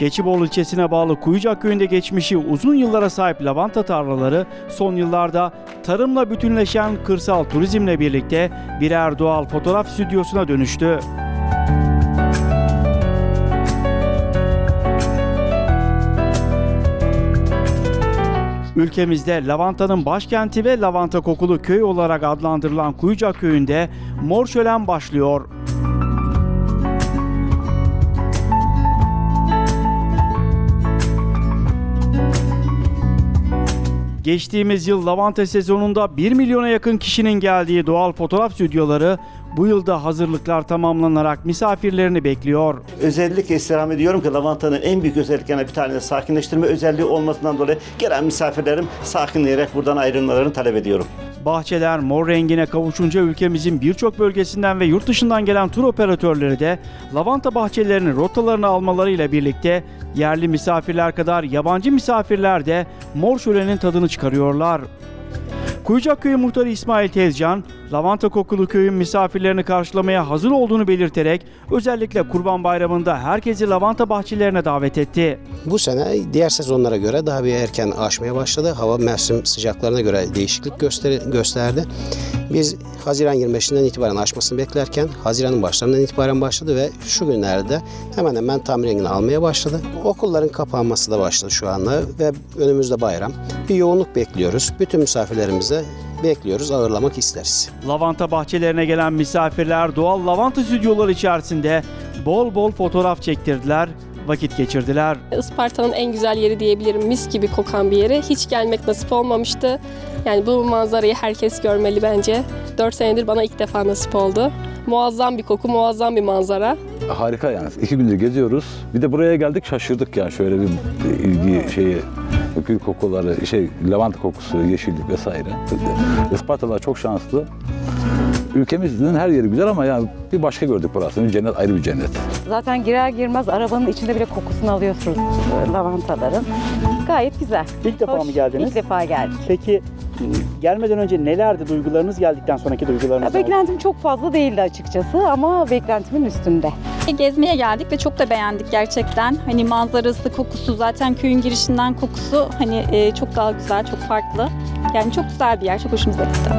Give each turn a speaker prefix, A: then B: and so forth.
A: Keçibolu ilçesine bağlı Kuyucak köyünde geçmişi uzun yıllara sahip lavanta tarlaları son yıllarda tarımla bütünleşen kırsal turizmle birlikte birer doğal fotoğraf stüdyosuna dönüştü. Ülkemizde lavantanın başkenti ve lavanta kokulu köy olarak adlandırılan Kuyucak köyünde mor şölen başlıyor. Geçtiğimiz yıl lavanta sezonunda 1 milyona yakın kişinin geldiği doğal fotoğraf stüdyoları bu yılda hazırlıklar tamamlanarak misafirlerini bekliyor.
B: Özellikle istirham ediyorum ki lavantanın en büyük özelliklerinden bir tanesi sakinleştirme özelliği olmasından dolayı gelen misafirlerim sakinleyerek buradan ayrılmalarını talep ediyorum.
A: Bahçeler mor rengine kavuşunca ülkemizin birçok bölgesinden ve yurt dışından gelen tur operatörleri de lavanta bahçelerinin rotalarını almalarıyla birlikte yerli misafirler kadar yabancı misafirler de mor şölenin tadını çıkarıyorlar. Kuyucak Köyü Muhtarı İsmail Tezcan, lavanta kokulu köyün misafirlerini karşılamaya hazır olduğunu belirterek özellikle Kurban Bayramı'nda herkesi lavanta bahçelerine davet etti.
C: Bu sene diğer sezonlara göre daha bir erken aşmaya başladı. Hava mevsim sıcaklarına göre değişiklik gösteri- gösterdi. Biz Haziran 25'inden itibaren aşmasını beklerken Haziran'ın başlarından itibaren başladı ve şu günlerde hemen hemen tam rengini almaya başladı. Okulların kapanması da başladı şu anda ve önümüzde bayram. Bir yoğunluk bekliyoruz. Bütün misafirlerimize bekliyoruz, ağırlamak isteriz.
A: Lavanta bahçelerine gelen misafirler doğal lavanta stüdyoları içerisinde bol bol fotoğraf çektirdiler, vakit geçirdiler.
D: Isparta'nın en güzel yeri diyebilirim. Mis gibi kokan bir yere. Hiç gelmek nasip olmamıştı. Yani bu manzarayı herkes görmeli bence. 4 senedir bana ilk defa nasip oldu. Muazzam bir koku, muazzam bir manzara.
E: Harika yani. İki gündür geziyoruz. Bir de buraya geldik şaşırdık yani şöyle bir ilgi şeyi gül kokuları, şey lavanta kokusu, yeşillik vesaire. Ispartalılar çok şanslı. Ülkemizin her yeri güzel ama yani bir başka gördük burasını. Cennet ayrı bir cennet.
F: Zaten girer girmez arabanın içinde bile kokusunu alıyorsunuz e, lavantaların. Gayet güzel.
A: İlk defa
F: Hoş.
A: mı geldiniz?
F: İlk defa geldik.
A: Peki gelmeden önce nelerdi duygularınız geldikten sonraki duygularınız?
F: Ya, Beklentim çok fazla değildi açıkçası ama beklentimin üstünde.
G: Gezmeye geldik ve çok da beğendik gerçekten. Hani manzarası, kokusu zaten köyün girişinden kokusu hani e, çok daha güzel, çok farklı. Yani çok güzel bir yer, çok hoşumuza gitti.